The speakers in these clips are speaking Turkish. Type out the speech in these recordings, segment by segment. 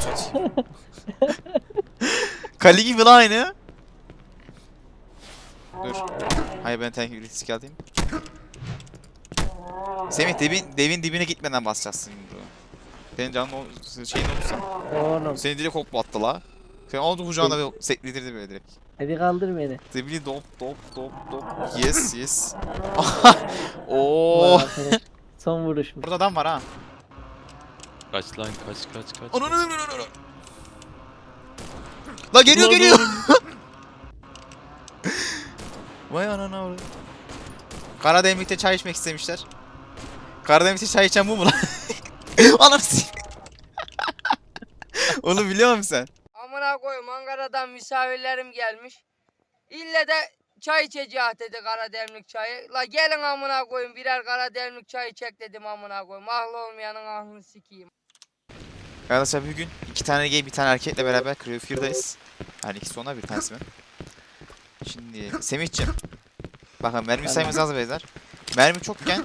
satayım. Kali gibi lan aynı. Dur. Hayır ben tank risk alayım. Semih devin, devin dibine gitmeden basacaksın bunu. Senin canın o şeyin olursa. Oğlum Seni direkt hop attı la. Sen oldu kucağına ve sekledirdi böyle direkt. hadi kaldır beni. Dibini dop dop dop dop. Yes yes. Oo. Son vuruş? Burada adam var ha. Kaç lan kaç kaç kaç. Onu onu onu onu. La geliyor geliyor. Vay anana vay. Karademlik'te çay içmek istemişler. Karademlik'te çay içen bu mu lan? Anam Onu biliyor musun sen? Amına koyayım Ankara'dan misafirlerim gelmiş. İlle de çay içeceğiz dedi Karademlik çayı. La gelin amına koyayım birer Karademlik çayı çek dedim amına koyayım. Ahlı olmayanın ahlını sikeyim. Arkadaşlar bugün iki tane gay bir tane erkekle beraber Crew Yani ikisi ona bir tanesi ben. Şimdi Semih'cim. Bakın mermi sayımız az beyler. Mermi çokken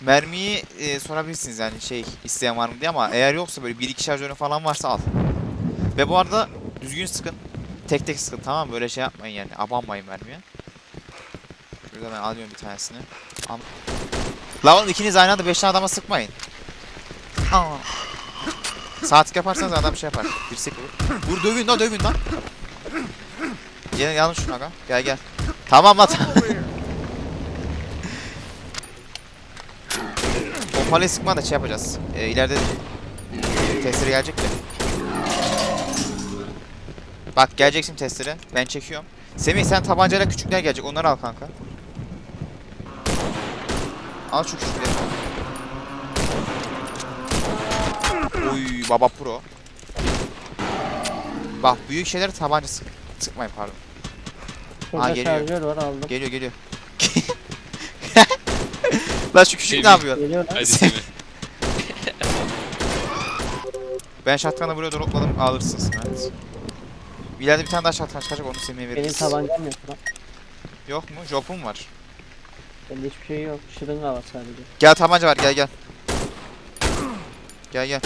mermiyi e, sorabilirsiniz yani şey isteyen var mı diye ama eğer yoksa böyle bir iki şarjörü falan varsa al. Ve bu arada düzgün sıkın. Tek tek sıkın tamam mı? Böyle şey yapmayın yani. Abanmayın mermiye. Şurada ben alıyorum bir tanesini. Al. La oğlum ikiniz aynı anda 5 tane adama sıkmayın. Aa. Saatlik yaparsanız adam şey yapar. Dirsek olur. Vur dövün lan dövün lan. Gel yanlış şuna aga. Gel gel. Tamam lan tamam. Pompalayı sıkma da şey yapacağız. Ee, ileride testere gelecek de. Bak gelecek şimdi testere. Ben çekiyorum. Semih sen tabancayla küçükler gelecek. Onları al kanka. Al şu küçükleri. Oy baba pro. Bak büyük şeyleri tabanca sık sıkmayın pardon. Burada geliyor. şarjör var aldım. Geliyor geliyor. Lan şu küçük ne Semih. yapıyor? Geliyor lan. Hadi Semih. Ben shotgun'ı buraya dropladım alırsınız. Evet. İleride bir tane daha shotgun çıkacak onu Semih'e Benim veririz. tabancam yok lan. Yok mu? Jop'um var. Bende hiçbir şey yok. Şırınga var sadece. Gel tabanca var gel gel. Gel gel.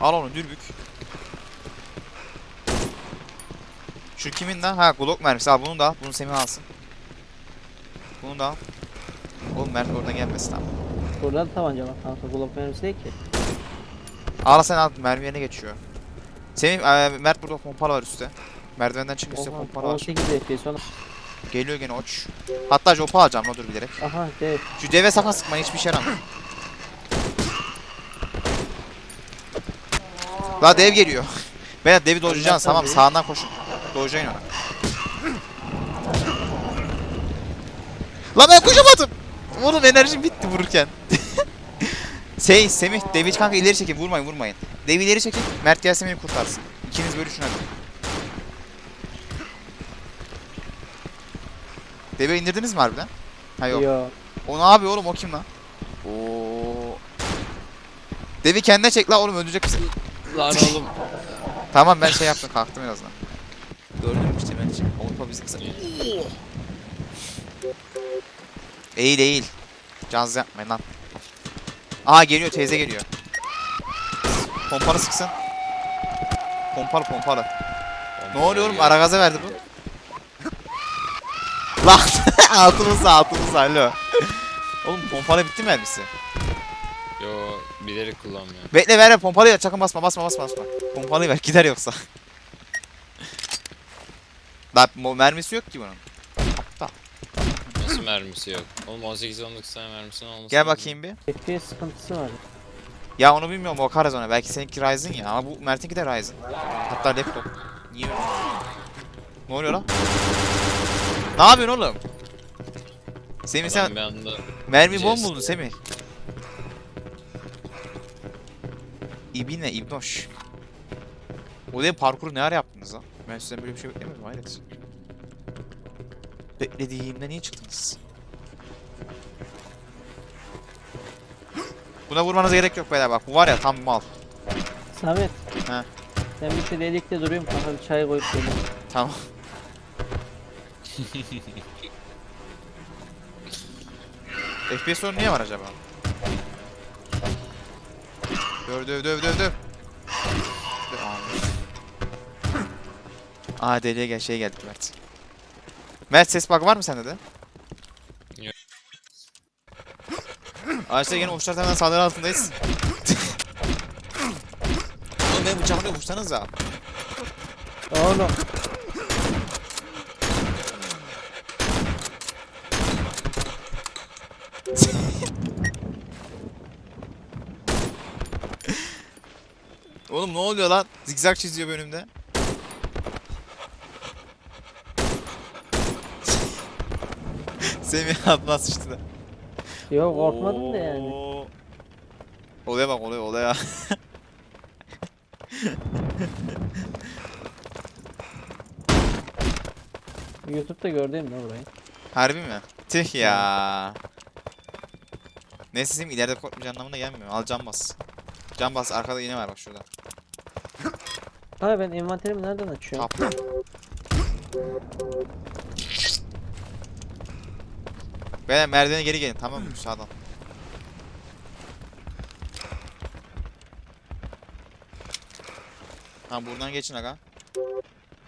Al onu dürbük. Şu kimin lan? Ha Glock mermisi al bunu da al. Bunu Semih alsın. Bunu da al. Oğlum Mert oradan gelmesin tamam. Burada da tabanca var kanka. Glock mermisi değil ki. Al sen al mermi yerine geçiyor. Semih, eee, Mert burada pompalı var üstte. Merdivenden çık üstte pompalı var. 18 FPS ona. Geliyor gene oç. Hatta jopa alacağım la dur bilerek. Aha dev. Şu deve sakın sıkmayın hiçbir şey yaramıyor. La dev geliyor. Ben devi dojlayacaksın tamam tabii. sağından koşun. Dojlayın ona. La ben koşamadım. Oğlum enerjim bitti vururken. Şey Semih, Devi kanka ileri çekin vurmayın vurmayın. Devi ileri çekin, Mert gelsin beni kurtarsın. İkiniz bölüşün hadi. Devi indirdiniz mi harbiden? Ha yok. Yo. O ne yapıyor oğlum o kim lan? Oo. Devi kendine çek la oğlum öldürecek bizi. Lan oğlum. Tamam ben şey yaptım kalktım en azından. Gördün işte ben için. Avrupa bizi kısa. Eğil eğil. Caz yapmayın lan. Aa geliyor teyze geliyor. Pompalı sıksın. Pompalı pompalı. Ne oluyor oğlum ara gaza verdi bu. Lan altımızda altımızda alo. Oğlum pompalı bitti mi mermisi? Yo bilerek kullanmıyor. Bekle ver ver pompalıyı ver sakın basma basma basma basma. Pompalıyı ver gider yoksa. Lan mo- mermisi yok ki bunun. Aptal. Nasıl mermisi yok? Oğlum 18-19 tane mermisinin olması Gel lazım. bakayım bir. FPS sıkıntısı var. Ya onu bilmiyorum bakarız ona. Belki seninki Ryzen ya ama bu Mert'inki de Ryzen. Hatta laptop. Niye öyle? Ne oluyor lan? Ne yapıyorsun oğlum? Semih sen Adam bir anda mermi bom Jest. buldun Semih. İbine İbnoş. O değil parkuru ne ara yaptınız lan? Ben sizden böyle bir şey beklemiyordum hayret. Beklediğimde niye çıktınız? Buna vurmanıza gerek yok beyler bak bu var ya tam mal. Samet. He. Ben bir şu delikte duruyorum bir çay koyup geliyorum. Tamam. FPS sorunu niye var acaba? Döv döv döv döv döv. Aa deliye gel şey geldi Mert. Mert ses bug var mı sende de? Yok. Ağaçta yine uçlar hemen saldırı altındayız. Oğlum benim bıçağımla vursanıza. Oğlum. Oğlum ne oluyor lan? Zigzag çiziyor önümde. Semih atma sıçtı da. Yok korkmadım da yani. Oo. Olaya bak olaya olaya. Youtube'da gördüm de burayı. Harbi mi? Tüh ya. Neyse Semih ileride korkmayacağın anlamına gelmiyor. Al can bas. Can bas arkada iğne var bak şurada. Ha ben envanterimi nereden açıyorum? Tap. Beyler merdivene geri gelin tamam mı sağdan. Tamam buradan geçin aga.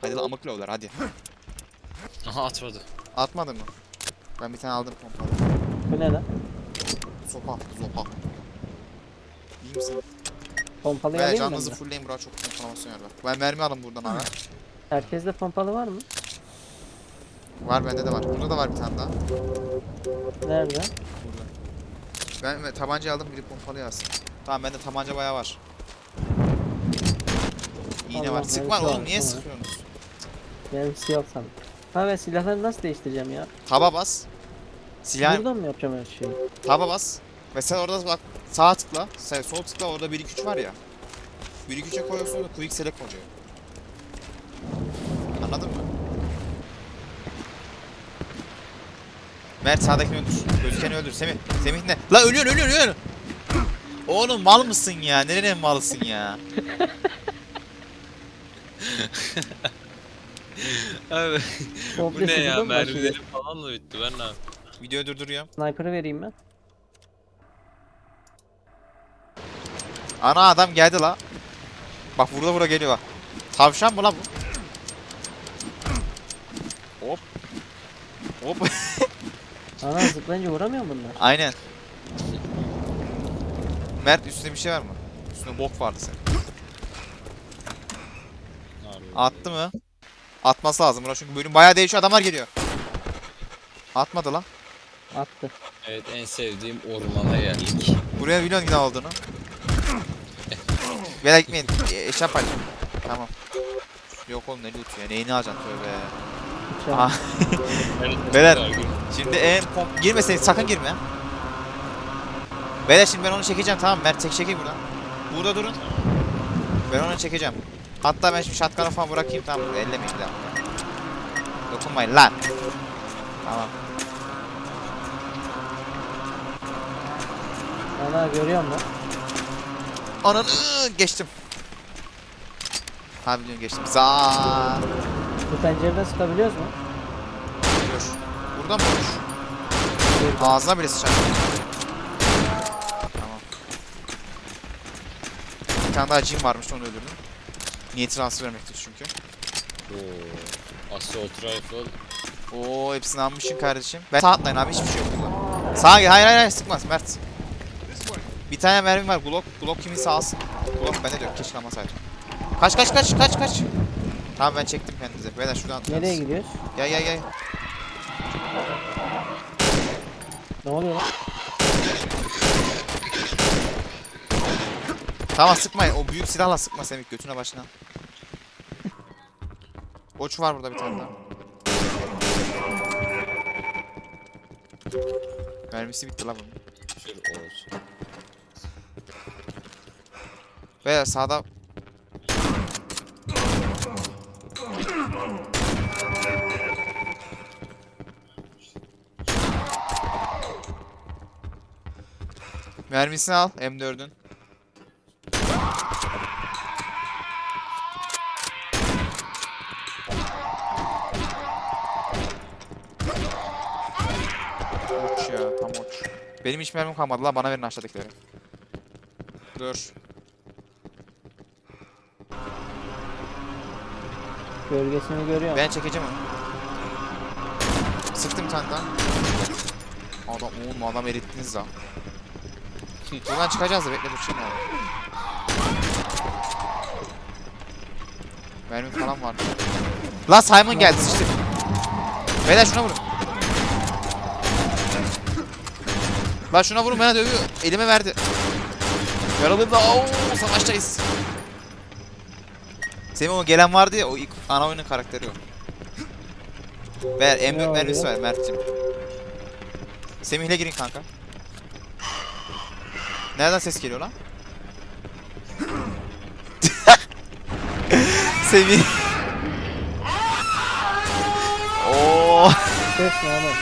Hadi lan amık lovlar hadi. Aha atmadı. Atmadın mı? Ben bir tane aldım pompalı. Bu ne lan? Sopa, zopa. İyi misin? Pompalı Beyler alayım mı? canınızı ben de? fullleyin bura çok inflamasyon yer var. Ben mermi alın buradan aga. Herkeste pompalı var mı? Var bende de var. Burada da var bir tane daha. Nerede? Burada. Ben tabanca aldım biri pompalı yazsın. Tamam bende tabanca bayağı var. İğne var. Allah, Sıkma mermisi oğlum var, niye tamam. sıkıyorsunuz? Benim silah sandım. Ha ben silahları nasıl değiştireceğim ya? Taba bas. Silah Buradan mı yapacağım her şeyi? taba bas. Ve sen orada bak sağ tıkla, sen sol tıkla orada 1 2 3 var ya. 1 2 3'e koyuyorsun orada quick select oluyor. Anladın mı? Mert sağdakini öldür. Gözükeni öldür. Semih. Semih ne? La ölüyorsun ölüyorsun ölüyorsun. Oğlum mal mısın ya? Nereye malısın ya? Abi bu ne ya mı mermilerim falan da bitti ben ne yapayım? Videoyu durduruyorum. Sniper'ı vereyim ben. Ana adam geldi la. Bak burada burada geliyor bak. Tavşan mı la bu? Hop. Hop. Ana zıplayınca vuramıyor mu bunlar? Aynen. Mert üstüne bir şey var mı? Üstüne bok vardı senin. Harbi. Attı mı? Atması lazım buna çünkü bölüm bayağı değişiyor adamlar geliyor. Atmadı la. Attı. Evet en sevdiğim ormana geldik. Buraya biliyorsun ne olduğunu. Beyler gitmeyin. E, eşya paylaş. Tamam. Yok oğlum ne loot ya. Neyini alacaksın tövbe. Aha. Beyler. Şimdi en pomp... Girmeseydin sakın girme. Beyler şimdi ben onu çekeceğim tamam? Mert çek çekeyim buradan. Burada durun. Ben onu çekeceğim. Hatta ben şimdi shotgun'ı falan bırakayım tamam? Ellemeyin bir daha. Dokunmayın lan. Tamam. Ana görüyor musun? Ananı geçtim. Ha biliyorum geçtim. Za. Bu pencereden sıkabiliyoruz mu? Dur. Buradan mı olur? Ağzına bile sıçar. Tamam. Bir tane daha cin varmış onu öldürdüm. Niyeti transfer vermektir çünkü. Oo. Assault rifle. Oo hepsini almışsın kardeşim. Ben sağ atlayın abi hiçbir şey yok burada. Sağa gel. Hayır hayır hayır sıkmaz Mert. Bir tane mermim var. Glock. Glock kiminse alsın. Glock bende de yok. Keşke almasaydım. Kaç kaç kaç kaç kaç. Tamam ben çektim kendinize. Beyler şuradan atlayalım. Nereye gidiyoruz? Gel gel gel. Ne oluyor lan? Tamam sıkmayın. O büyük silahla sıkma Semih götüne başına. Oç var burada bir tane daha. Mermisi bitti la bunun. Şur olsun. Beyler sağda Mermisini al M4'ün. Uç ya tam uç. Benim hiç mermim kalmadı la bana verin aşağıdakileri. Dur. Gölgesini görüyorum. Ben çekeceğim onu. Sıktım daha. Adam oğlum adam erittiniz lan. Buradan çıkacağız da bekle dur şimdi abi. Mermi falan var. Lan Simon geldi sıçtık. Beyler şuna vurun. Lan şuna vurun bana dövüyor. Elime verdi. Yaralıyım da ooo savaştayız. Semih o gelen vardı ya o ilk ana oyunun karakteri o. Ver en büyük mermisi ver Mert'cim. Semih'le girin kanka. Nereden ses geliyor lan? Semih. Oo, Ses ne oğlum?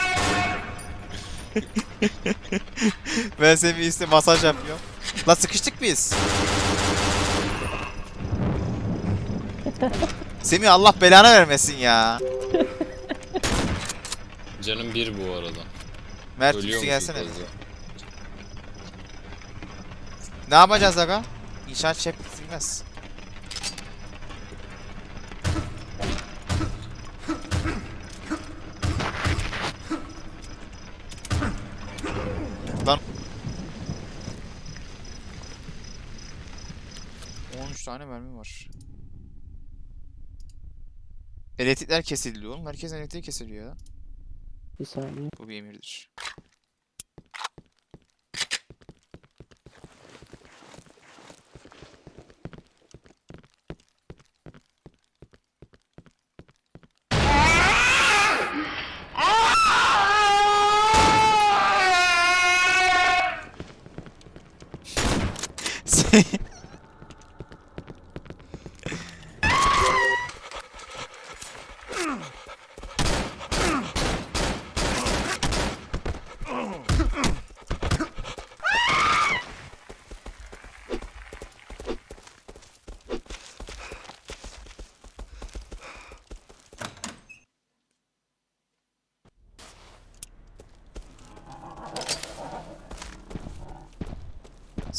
ben Semih işte masaj yapıyorum. La sıkıştık biz. Semih Allah belanı vermesin ya. Canım bir bu arada. Mert Ölüyor üstü gelsene. Ne yapacağız aga? İnşaat şef bitirmez. Lan 13 tane mermi var. Elektrikler kesiliyor oğlum. Herkesin elektriği kesiliyor ya. Bir saniye. Bu bir emirdir.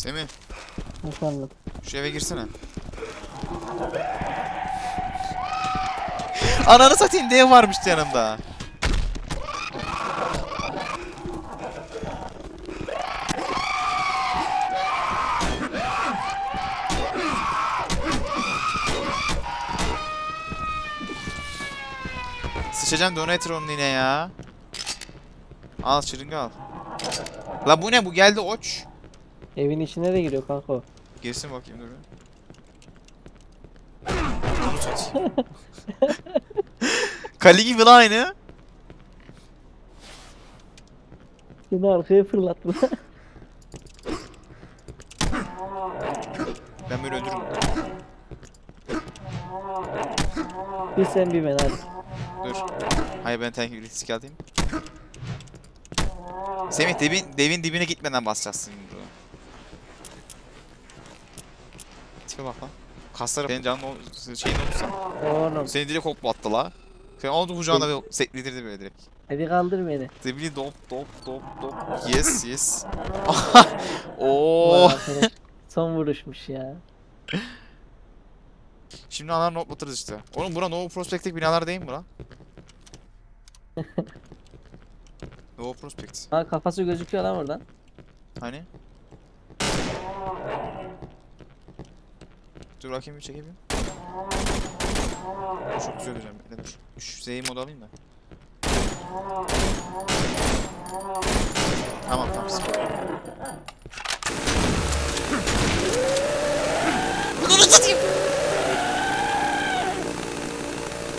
Semih, Efendim. şu eve girsene. Ananı satayım dev varmıştı yanımda. Sıçacağım donator onun yine ya. Al şırınga al. La bu ne bu geldi oç. Evin içine de giriyor kanka o. Girsin bakayım dur. bir. Kali gibi lan aynı. Seni arkaya fırlattı. Ben böyle öldürürüm. bir sen bir ben hadi. Dur. Hayır ben tank risk alayım. Semih devin, devin dibine gitmeden basacaksın bunu. Tipe bak lan. Kasları senin canın ol, şeyin olursa. Oğlum. Seni direkt hop attı la. Sen oldu kucağına ve sekledirdi böyle direkt. Hadi kaldır beni. Debili dop dop dop dop. Yes yes. Oo. Son vuruşmuş ya. Şimdi anlarını hoplatırız işte. Oğlum bura Nova Prospect'teki binalar değil mi lan? Nova Prospect. Ha kafası gözüküyor lan oradan. Hani? Dur bir çekeyim. Dur, Çok güzel olacağım. Bekle dur. Şu Z'yi mod alayım da. Tamam tamam. sıkıntı. Bunu satayım.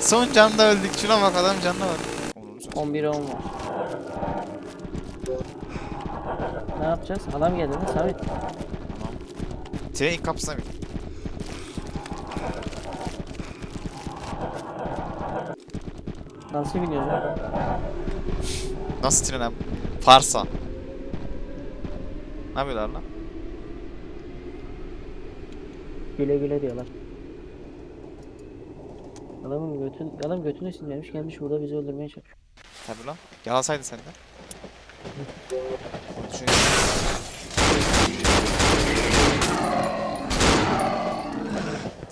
Son canda öldük. Şuna bak adam canına bak. Onu satayım. 11 10 var. Ne yapacağız? Adam geldi mi Samet? Trenin ilk kapısına bin. Nasıl biniyorsun lan? Nasıl tren abi? Farsa. Ne yapıyorlar lan? Güle güle diyorlar. Adamın götün, adam götüne sinirlenmiş gelmiş burada bizi öldürmeye çalışıyor. Tabi lan. Yalasaydın sen de. Şöyle.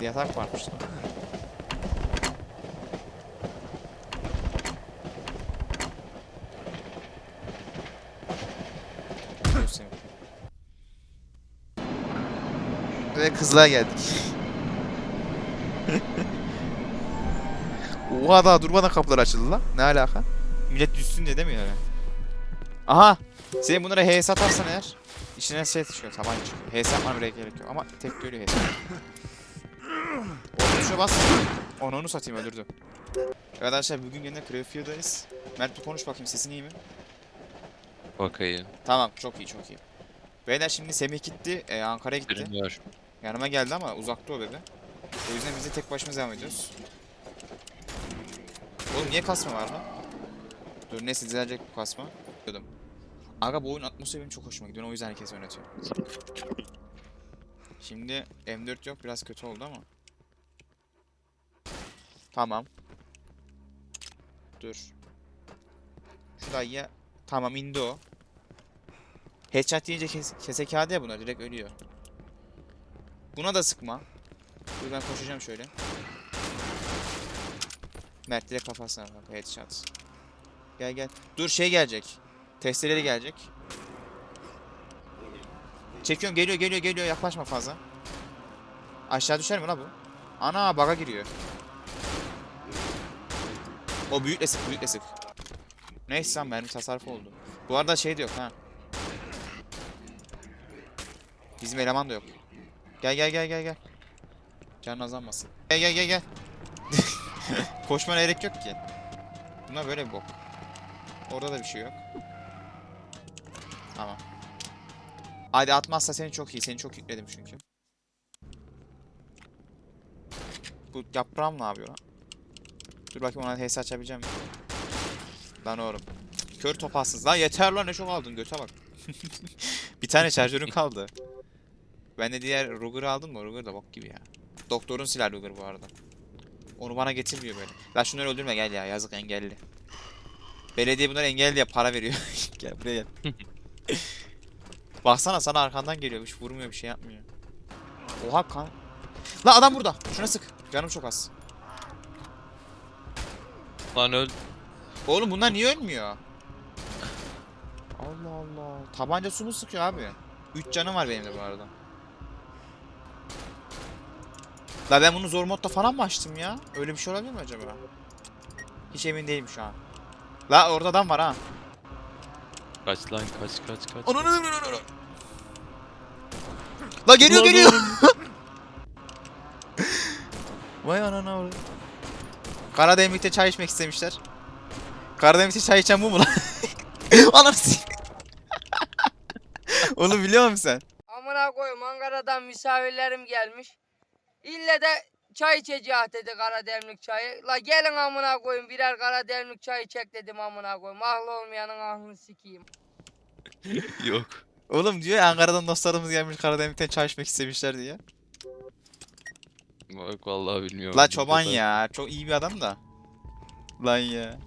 Yatak varmış lan. seveyim. Ve kızlığa geldik. Oha daha durmadan kapılar açıldı lan. Ne alaka? Millet düşsün diye demiyor yani. Aha! Senin bunlara HS atarsan eğer içinden şey çıkıyor, tabanca çıkıyor. HS yapmana bile gerek yok ama tek de ölüyor HS. O tuşa bas. Onu onu satayım öldürdü. Arkadaşlar bugün yine Crayfield'dayız. Mert bir konuş bakayım sesin iyi mi? Bakayım. Tamam çok iyi çok iyi. Beyler şimdi Semih gitti, e, Ankara'ya gitti. Görünüyor. Yanıma geldi ama uzakta o dedi. O yüzden biz de tek başımıza devam ediyoruz. Oğlum niye kasma var lan? Dur neyse düzelecek bu kasma. Diyordum. Aga bu oyun atmosferi benim çok hoşuma gidiyor. O yüzden herkes yönetiyor. Şimdi M4 yok biraz kötü oldu ama. Tamam. Dur. Şu dayıya. Tamam indi o. Headshot deyince kes kesekade ya buna direkt ölüyor. Buna da sıkma. Dur ben koşacağım şöyle. Mert direkt kafasına bak headshot. Gel gel. Dur şey gelecek. Testeleri gelecek. Çekiyorum geliyor geliyor geliyor yaklaşma fazla. Aşağı düşer mi la bu? Ana baga giriyor. O büyükle sık büyükle sık. Neyse lan mermi tasarrufu oldu. Bu arada şey de yok ha. Bizim eleman da yok. Gel gel gel gel gel. Canın azalmasın. Gel gel gel gel. Koşmana gerek yok ki. Buna böyle bir bok. Orada da bir şey yok. Tamam. Hadi atmazsa seni çok iyi. Seni çok yükledim çünkü. Bu yaprağım ne yapıyor lan? Dur bakayım ona HS açabileceğim mi? Lan oğlum. Kör topazsız. Lan yeter lan ne çok aldın göte bak. bir tane şarjörün kaldı. Ben de diğer Ruger'ı aldım mı? Ruger da bok gibi ya. Doktorun silah Ruger bu arada. Onu bana getirmiyor böyle. La şunları öldürme gel ya yazık engelli. Belediye bunları engelli diye para veriyor. gel buraya gel. Baksana sana arkandan geliyor. Hiç vurmuyor bir şey yapmıyor. Oha kan. La adam burada. Şuna sık. Canım çok az. Lan öl. Oğlum bunlar niye ölmüyor? Allah Allah. Tabanca su mu sıkıyor abi? 3 canım var benim de bu arada. La ben bunu zor modda falan mı açtım ya? Öyle bir şey olabilir mi acaba? Hiç emin değilim şu an. La orada adam var ha. Kaç lan kaç kaç kaç. Onu onu onu onu. La geliyor Lan geliyor. Vay anana orada. Karademlik'te çay içmek istemişler. Karademlik'te çay içen bu mu lan? Anam Onu biliyor musun sen? Amına koyayım Ankara'dan misafirlerim gelmiş. İlle de çay içeceğiz dedi kara demlik çayı. La gelin amına koyayım birer kara demlik çay içek dedim amına koyayım. Ahlı olmayanın ahlını sikeyim. Yok. Oğlum diyor ya Ankara'dan dostlarımız gelmiş Karademlik'ten çay içmek istemişler diye. Bak vallahi bilmiyorum. La çoban ya. Çok iyi bir adam da. Lan ya.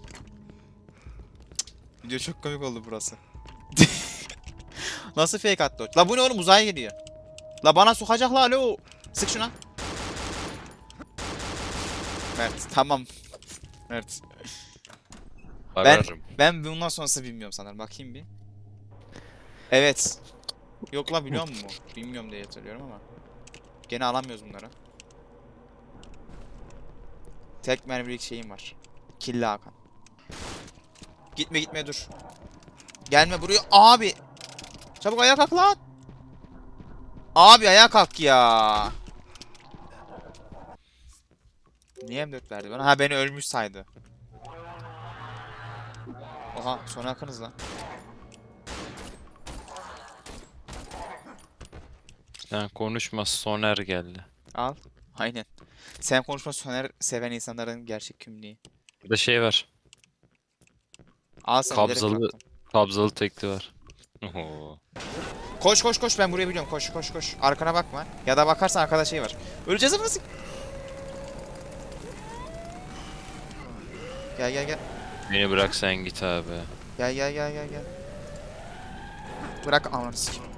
Video çok komik oldu burası. Nasıl fake attı o? La bu ne oğlum uzaya geliyor. La bana sokacak la alo. Sık şuna. Mert tamam. Mert. Ararım. Ben bundan sonrası bilmiyorum sanırım. Bakayım bir. Evet. Yok la biliyor musun? Bilmiyorum diye hatırlıyorum ama. Gene alamıyoruz bunları. Tek mermilik şeyim var. Killa Hakan. Gitme gitme dur. Gelme buraya abi. Çabuk ayağa kalk lan. Abi ayağa kalk ya. Niye M4 verdi bana? Ha beni ölmüş saydı. Oha sonra yakınız lan. Sen konuşma Soner geldi. Al. Aynen. Sen konuşma Soner seven insanların gerçek kimliği. Burada şey var. Al sen Kabzalı-. Kabzalı tekli var. Oho. Koş koş koş ben burayı biliyorum. Koş koş koş. Arkana bakma. Ya da bakarsan arkada şey var. Öleceğiz nasıl? Gel gel gel. Beni bırak sen git abi. Gel gel gel gel gel. Bırak ananı sikeyim.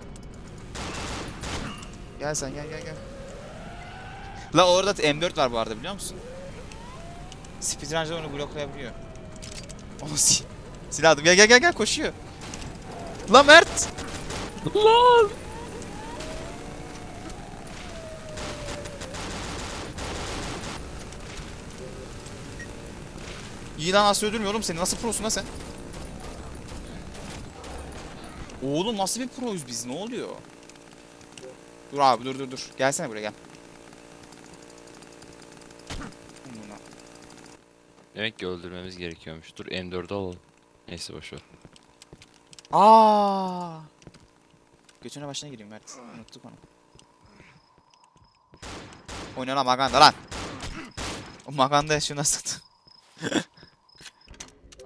Gel sen gel gel gel. La orada M4 var bu arada biliyor musun? Speedrunner onu bloklayabiliyor. Onu si silah aldım. Gel gel gel gel koşuyor. La Mert. Lan! İyi lan Asya öldürmüyor oğlum seni. Nasıl prosun lan sen? Oğlum nasıl bir proyuz biz? Ne oluyor? Dur abi dur dur dur. Gelsene buraya gel. Demek ki öldürmemiz gerekiyormuş. Dur M4'ü alalım. Neyse boşver. Aa! Götüne başına gireyim Mert. Unuttuk onu. Oyna lan Maganda lan. O Maganda şunu sat.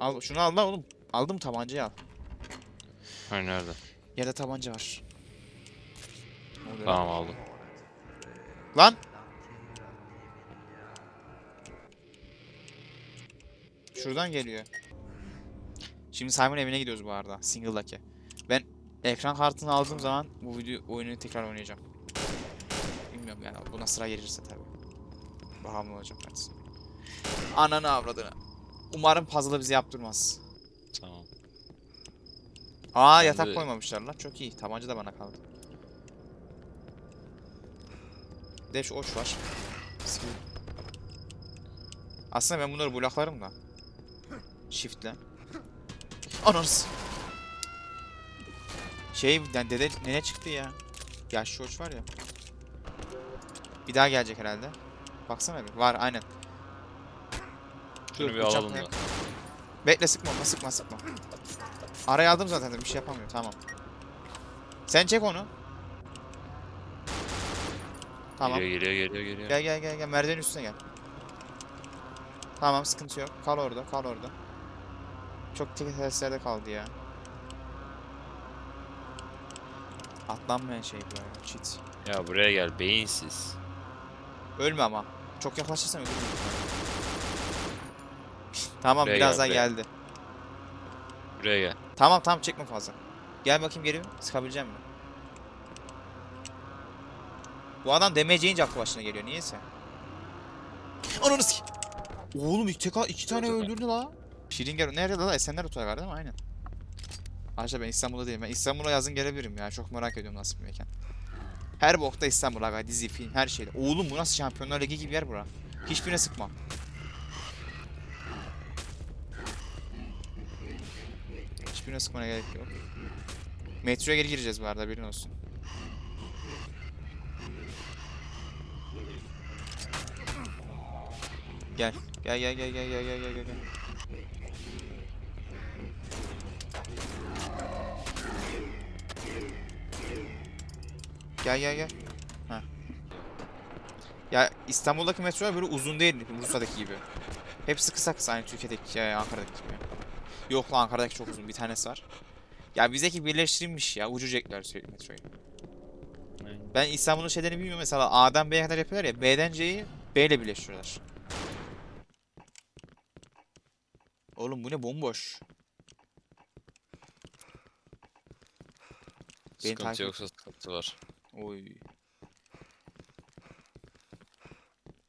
al şunu al lan oğlum. Aldım tabancayı al. Hani nerede? Yerde tabanca var. Oluyor Tamam aldım. Lan? Şuradan geliyor. Şimdi Simon evine gidiyoruz bu arada. Single'daki. Ben ekran kartını aldığım zaman bu video oyunu tekrar oynayacağım. Bilmiyorum yani buna sıra gelirse tabii. Bağımlı olacağım artık. Ananı avradını. Umarım puzzle'ı bize yaptırmaz. Tamam. Aa Ben yatak koymamışlar lan çok iyi. Tabanca da bana kaldı. Bir de şu oç var. Aslında ben bunları bloklarım da. Shift'le. Ananız. Şey yani dede nene çıktı ya. Yaşlı oç var ya. Bir daha gelecek herhalde. Baksana bir. Var aynen. Şunu bir alalım da. Bekle sıkma ona sıkma sıkma. Araya aldım zaten de bir şey yapamıyor tamam. Sen çek onu. Tamam. Geliyor geliyor geliyor geliyor. Gel gel gel gel merdivenin üstüne gel. Tamam sıkıntı yok. Kal orada kal orada. Çok tek teslerde kaldı ya. Atlanmayan şey bu ya. Cheat. Ya buraya gel beyinsiz. Ölme ama. Çok yaklaşırsan ölürüm. Tamam Buraya biraz gel, buraya. geldi. Buraya gel. Tamam tamam çekme fazla. Gel bakayım geri. Sıkabileceğim mi? Bu adam damage yiyince aklı başına geliyor. Niyeyse. Ananı sik. Oğlum iki, teka, iki tane Otogar. öldürdü la. Şiringer nerede la? Esenler Otogar değil mi? Aynen. Arkadaşlar ben İstanbul'da değilim. Ben İstanbul'a yazın gelebilirim ya. Çok merak ediyorum nasıl bir mekan. Her bokta İstanbul aga. Dizi, film, her şeyde. Oğlum bu nasıl Şampiyonlar Ligi gibi yer bura. Hiçbirine sıkma. Hiçbirine sıkmana gerek yok. Metroya geri gireceğiz bu arada birin olsun. Gel. Gel gel gel gel gel gel gel gel. gel. Gel gel. Ha. Ya İstanbul'daki metrolar böyle uzun değil Bursa'daki gibi. Hepsi kısa kısa aynı Türkiye'deki, Ankara'daki gibi. Yok lan Ankara'daki çok uzun bir tanesi var. Ya bizdeki birleştirilmiş ya ucucekler sürekli metroyu. Ben İstanbul'un şeylerini bilmiyorum mesela A'dan B'ye kadar yapıyorlar ya B'den C'yi B ile birleştiriyorlar. Oğlum bu ne bomboş. Beni takip Sıkıntı et. yoksa sıkıntı var. Oy.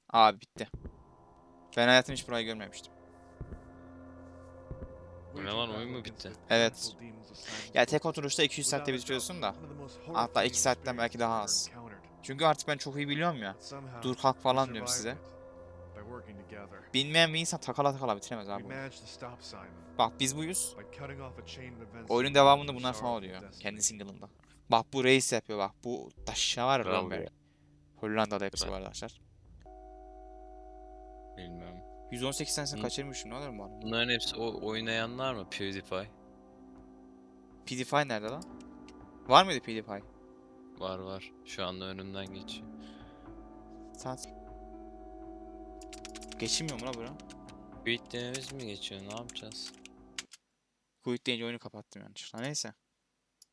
Abi bitti. Ben hayatımda hiç burayı görmemiştim. Ne lan oyun mu bitti? Evet. Ya tek oturuşta 200 saatte bitiriyorsun da. Hatta iki saatten belki daha az. Çünkü artık ben çok iyi biliyorum ya. Dur kalk falan diyorum size. Bilmeyen bir insan takala takala bitiremez abi. bunu. Bak biz buyuz. Oyunun devamında bunlar falan oluyor. Kendi single'ında. Bak bu reis yapıyor bak. Bu taşa var ya. Hollanda'da hepsi var arkadaşlar. Bilmiyorum. 118 tanesini Hı. kaçırmışım ne olur mu oğlum? Bunların hepsi o oynayanlar mı? PewDiePie. PewDiePie nerede lan? Var mıydı PewDiePie? Var var. Şu anda önümden geçiyor. Saat. Geçilmiyor mu lan bura? Quit dememiz mi geçiyor? Ne yapacağız? Quit deyince oyunu kapattım yanlışlıkla. Neyse.